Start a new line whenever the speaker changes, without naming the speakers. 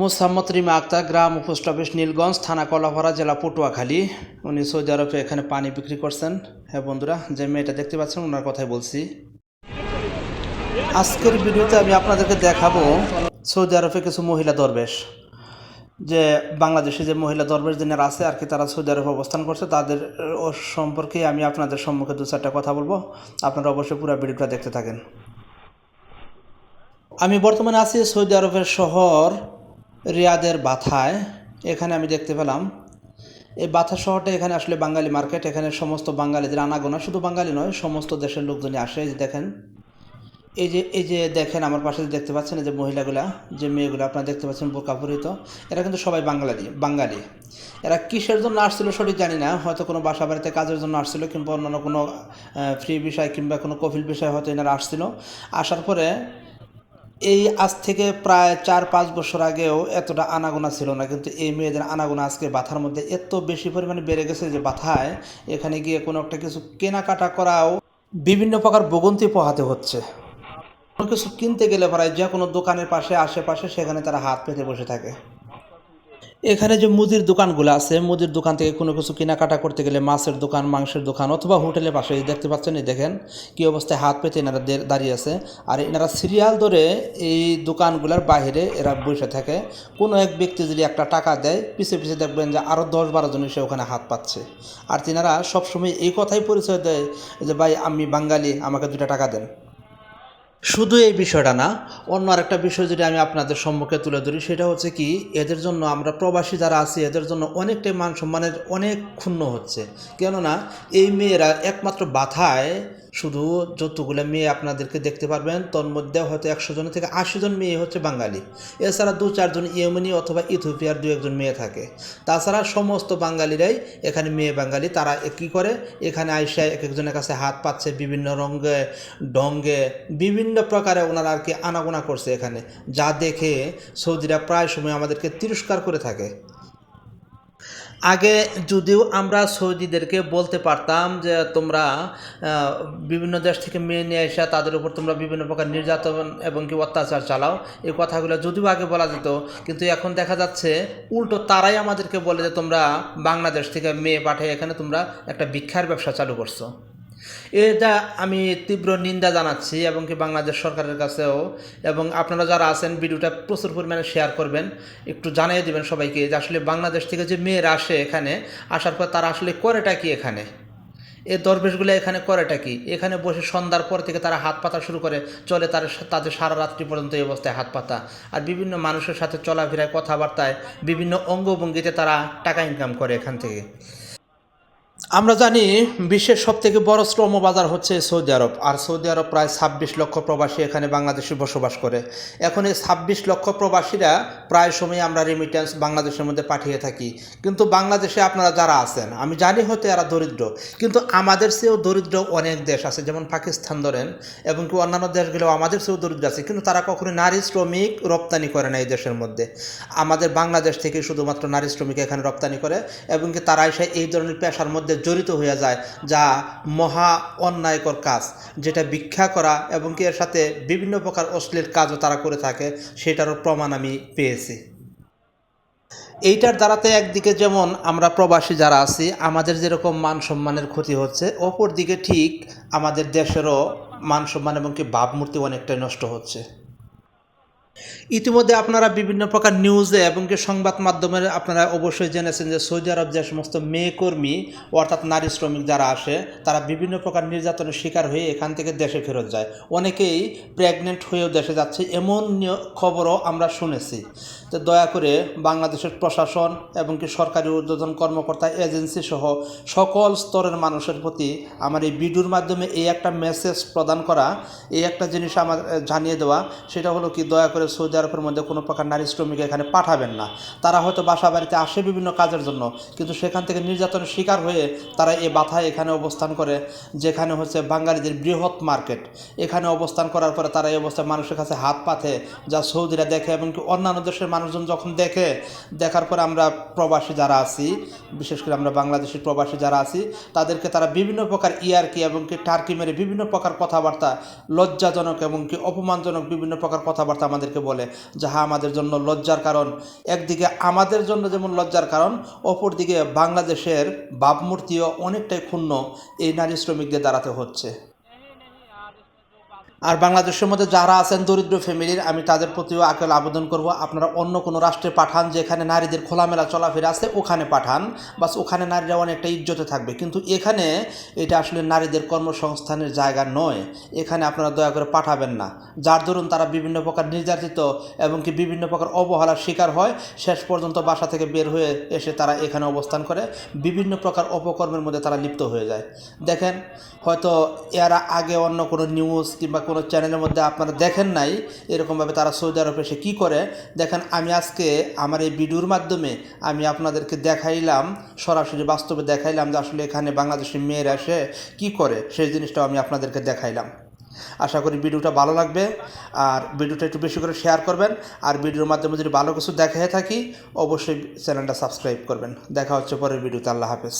মোসাম্মদ রিমা আক্তার গ্রাম post office Nilganj, থানা কলাভরা, জেলা পটুয়াখালী। উনি সৌদি আরবে এখানে পানি বিক্রি করছেন। হ্যাঁ বন্ধুরা, যে মেয়েটা দেখতে পাচ্ছেন, ওনার কথাই বলছি। আজকের ভিডিওতে আমি আপনাদেরকে দেখাবো সৌদি আরবে কিছু মহিলা দরবেশ। যে বাংলাদেশে যে মহিলা দরবেশ দিনের আছে, আর কি তারা সৌদি আরবে অবস্থান করছে, তাদের সম্পর্কে আমি আপনাদের সম্মুখে দু চারটা কথা বলব। আপনারা অবশ্যই পুরো ভিডিওটা দেখতে থাকেন। আমি বর্তমানে আছি সৌদি আরবের শহর রিয়াদের বাথায়, এখানে আমি দেখতে পেলাম। এই বাথা শহরটা এখানে আসলে বাঙালি মার্কেট, এখানে সমস্ত বাঙালিদের আনাগোনা। শুধু বাঙালি নয়, সমস্ত দেশের লোকজনই আসে। যে দেখেন, এই যে এই যে দেখেন, আমার পাশে দেখতে পাচ্ছেন, এই যে মহিলাগুলা, যে মেয়েগুলো, আপনারা দেখতে পাচ্ছেন বোরকা পরিহিত, এরা কিন্তু সবাই বাঙালি বাঙালি। এরা কিসের জন্য আসছিল সঠিক জানি না, হয়তো কোনো বাসা বাড়িতে কাজের জন্য আসছিল, কিংবা অন্যান্য কোনো ফ্রি বিষয় কিংবা কোনো কফিল বিষয় হয়তো এনারা আসছিল। আসার পরে এই আজ থেকে প্রায় চার, পাঁচ বছর আগেও এতটা আনাগোনা ছিল না। কিন্তু এই মেয়েদের আনাগোনা আজকে বাথার মধ্যে এত বেশি পরিমাণে বেড়ে গেছে যে বাথায় এখানে গিয়ে কোনো একটা কিছু কেনাকাটা করাও বিভিন্ন প্রকার বগন্তি পোহাতে হচ্ছে। কোনো কিছু কিনতে গেলে প্রায় যে কোনো দোকানের পাশে, আশেপাশে সেখানে তারা হাত পেতে বসে থাকে। এখানে যে মুদির দোকানগুলো আছে, মুদির দোকান থেকে কোনো কিছু কেনাকাটা করতে গেলে মাছের দোকান, মাংসের দোকান অথবা হোটেলের পাশে দেখতে পাচ্ছেন, এই দেখেন কী অবস্থায় হাত পেতে এনারা দাঁড়িয়ে আছে। আর এনারা সিরিয়াল ধরে এই দোকানগুলোর বাইরে এরা বসে থাকে। কোনো এক ব্যক্তি যদি একটা টাকা দেয়, পিছে পিছে দেখবেন যে আরও দশ বারো জন এসে ওখানে হাত পাচ্ছে। আর তিনারা সবসময় এই কথাই পরিচয় দেয় যে, ভাই, আমি বাঙালি, আমাকে দুটা টাকা দেন। শুধু এই বিষয়টা না, অন্য আরেকটা বিষয় যদি আমি আপনাদের সম্মুখে তুলে ধরি, সেটা হচ্ছে কি, এদের জন্য আমরা প্রবাসী যারা আছি, এদের জন্য অনেকটাই মান সম্মানের অনেক ক্ষুণ্ণ হচ্ছে। কেননা, এই মেয়েরা একমাত্র বাথায় শুধু যতগুলো মেয়ে আপনাদেরকে দেখতে পারবেন, তোর মধ্যে হয়তো একশো জন থেকে আশি জন মেয়ে হচ্ছে বাঙালি। এছাড়া দু চারজন ইয়েমনি অথবা ইথিওপিয়ার দু একজন মেয়ে থাকে। তাছাড়া সমস্ত বাঙালিরাই এখানে মেয়ে বাঙালি, তারা কী করে? এখানে আইসা এক একজনের কাছে হাত পাচ্ছে বিভিন্ন রঙে ডঙ্গে বিভিন্ন প্রকারে ওনারা আর কি আনাগোনা করছে এখানে। যা দেখে সৌদিরা প্রায় সময় আমাদেরকে তিরস্কার করে থাকে। আগে যদিও আমরা সৌদিদেরকে বলতে পারতাম যে তোমরা বিভিন্ন দেশ থেকে মেয়ে নিয়ে এসে তাদের উপর তোমরা বিভিন্ন প্রকার নির্যাতন এবং কি অত্যাচার চালাও, এই কথাগুলো যদিও আগে বলা যেত, কিন্তু এখন দেখা যাচ্ছে উল্টো তারাই আমাদেরকে বলে যে তোমরা বাংলাদেশ থেকে মেয়ে পাঠিয়ে এখানে তোমরা একটা ভিক্ষার ব্যবসা চালু করছ। এটা আমি তীব্র নিন্দা জানাচ্ছি এবং কি বাংলাদেশ সরকারের কাছেও। এবং আপনারা যারা আছেন, ভিডিওটা প্রচুর পরিমাণে শেয়ার করবেন। একটু জানিয়ে দিবেন সবাইকে যে আসলে বাংলাদেশ থেকে যে মেয়েরা আসে এখানে, আসার পর তারা আসলে করেটা কি এখানে? এই দরবেশগুলো এখানে করেটা কি? এখানে বসে সন্ধ্যার পর থেকে তারা হাত পাতা শুরু করে, চলে তার তাদের সারা রাত্রি পর্যন্ত এই অবস্থায় হাত পাতা। আর বিভিন্ন মানুষের সাথে চলাফেরায় কথাবার্তায়, বিভিন্ন অঙ্গভঙ্গিতে তারা টাকা ইনকাম করে এখান থেকে। আমরা জানি বিশ্বের সব থেকে বড় শ্রম বাজার হচ্ছে সৌদি আরব। আর সৌদি আরব প্রায় ছাব্বিশ লক্ষ প্রবাসী এখানে বাংলাদেশে বসবাস করে। এখন এই ছাব্বিশ লক্ষ প্রবাসীরা প্রায় সময় আমরা রেমিটেন্স বাংলাদেশের মধ্যে পাঠিয়ে থাকি। কিন্তু বাংলাদেশে আপনারা যারা আছেন, আমি জানি হয়তো এরা দরিদ্র, কিন্তু আমাদের চেয়েও দরিদ্র অনেক দেশ আছে, যেমন পাকিস্তান ধরেন, এবং কি অন্যান্য দেশগুলো আমাদের চেয়েও দরিদ্র আছে, কিন্তু তারা কখনো নারী শ্রমিক রপ্তানি করে না এই দেশের মধ্যে। আমাদের বাংলাদেশ থেকে শুধুমাত্র নারী শ্রমিক এখানে রপ্তানি করে, এবং কি তারা এসে এই ধরনের পেশার মধ্যে জড়িত হয়ে যায়, যা মহা অন্যায়কর কাজ, যেটা ভিক্ষা করা এবং কি এর সাথে বিভিন্ন প্রকার অশ্লীল কাজও তারা করে থাকে, সেটারও প্রমাণ আমি পেয়েছি। এইটার দ্বারাতে একদিকে যেমন আমরা প্রবাসী যারা আছি, আমাদের যেরকম মান সম্মানের ক্ষতি হচ্ছে অপর দিকে ঠিক আমাদের দেশেরও মান সম্মান এবং কি ভাবমূর্তি অনেকটাই নষ্ট হচ্ছে। ইতিমধ্যে আপনারা বিভিন্ন প্রকার নিউজে এবং কি সংবাদ মাধ্যমে আপনারা অবশ্যই জেনেছেন যে সৌদি আরব যে সমস্ত মেয়ে কর্মী অর্থাৎ নারী শ্রমিক যারা আসে, তারা বিভিন্ন প্রকার নির্যাতনের শিকার হয়ে এখান থেকে দেশে ফেরত যায়। অনেকেই প্রেগনেন্ট হয়েও দেশে যাচ্ছে এমন খবরও আমরা শুনেছি। তো দয়া করে বাংলাদেশের প্রশাসন এবং কি সরকারি উদ্বোধন কর্মকর্তা এজেন্সি সহ সকল স্তরের মানুষের প্রতি আমার এই ভিডিওর মাধ্যমে এই একটা মেসেজ প্রদান করা, এই একটা জিনিস আমার জানিয়ে দেওয়া, সেটা হলো কি দয়া করে সৌদি আরবের মধ্যে কোনো প্রকার নারী শ্রমিক এখানে পাঠাবেন না। তারা হয়তো বাসা বাড়িতে আসে বিভিন্ন কাজের জন্য, কিন্তু সেখান থেকে নির্যাতনের শিকার হয়ে তারা এই বাথায় এখানে অবস্থান করে, যেখানে হচ্ছে বাঙালিদের বৃহৎ মার্কেট। এখানে অবস্থান করার পরে তারা এই অবস্থায় মানুষের কাছে হাত পাথে যা সৌদিরা দেখে এবং অন্যান্য দেশের মানুষজন যখন দেখে, দেখার পরে আমরা প্রবাসী যারা আছি, বিশেষ করে আমরা বাংলাদেশের প্রবাসী যারা আছি, তাদেরকে তারা বিভিন্ন প্রকার ইয়ারকি এবং কি টার্কি মেরে বিভিন্ন প্রকার কথাবার্তা, লজ্জাজনক এবং কি অপমানজনক বিভিন্ন প্রকার কথাবার্তা আমাদের আমাদেরকে বলে, যাহা আমাদের জন্য লজ্জার কারণ। একদিকে আমাদের জন্য যেমন লজ্জার কারণ, অপরদিকে বাংলাদেশের ভাবমূর্তিও অনেকটাই ক্ষুণ্ণ এই নারী শ্রমিকদের দাঁড়াতে হচ্ছে। আর বাংলাদেশের মধ্যে যারা আছেন দরিদ্র ফ্যামিলির, আমি তাদের প্রতিও আকেল আবেদন করব। আপনারা অন্য কোনো রাষ্ট্রে পাঠান যেখানে নারীদের খোলামেলা চলাফেরা আছে, ওখানে পাঠান। বাস ওখানে নারীরা অনেকটা ইজ্জতে থাকবে। কিন্তু এখানে এটা আসলে নারীদের কর্মসংস্থানের জায়গা নয়। এখানে আপনারা দয়া করে পাঠাবেন না। যার দরুন তারা বিভিন্ন প্রকার নির্যাতিত এবং কি বিভিন্ন প্রকার অবহেলার শিকার হয়, শেষ পর্যন্ত বাসা থেকে বের হয়ে এসে তারা এখানে অবস্থান করে। বিভিন্ন প্রকার অপকর্মের মধ্যে তারা লিপ্ত হয়ে যায়। দেখেন, হয়তো এরা আগে অন্য কোনো নিউজ কিংবা কোনো চ্যানেলের মধ্যে আপনারা দেখেন নাই, এরকমভাবে তারা সৌদি আরবে এসে কী করে? দেখেন, আমি আজকে আমার এই ভিডিওর মাধ্যমে আমি আপনাদেরকে দেখাইলাম, সরাসরি বাস্তবে দেখাইলাম যে আসলে এখানে বাংলাদেশের মেয়েরা এসে কী করে, সেই জিনিসটাও আমি আপনাদেরকে দেখাইলাম। আশা করি ভিডিওটা ভালো লাগবে, আর ভিডিওটা একটু বেশি করে শেয়ার করবেন, আর ভিডিওর মাধ্যমে যদি ভালো কিছু দেখাই থাকি, অবশ্যই চ্যানেলটা সাবস্ক্রাইব করবেন। দেখা হচ্ছে পরের ভিডিওতে, আল্লাহ হাফেজ।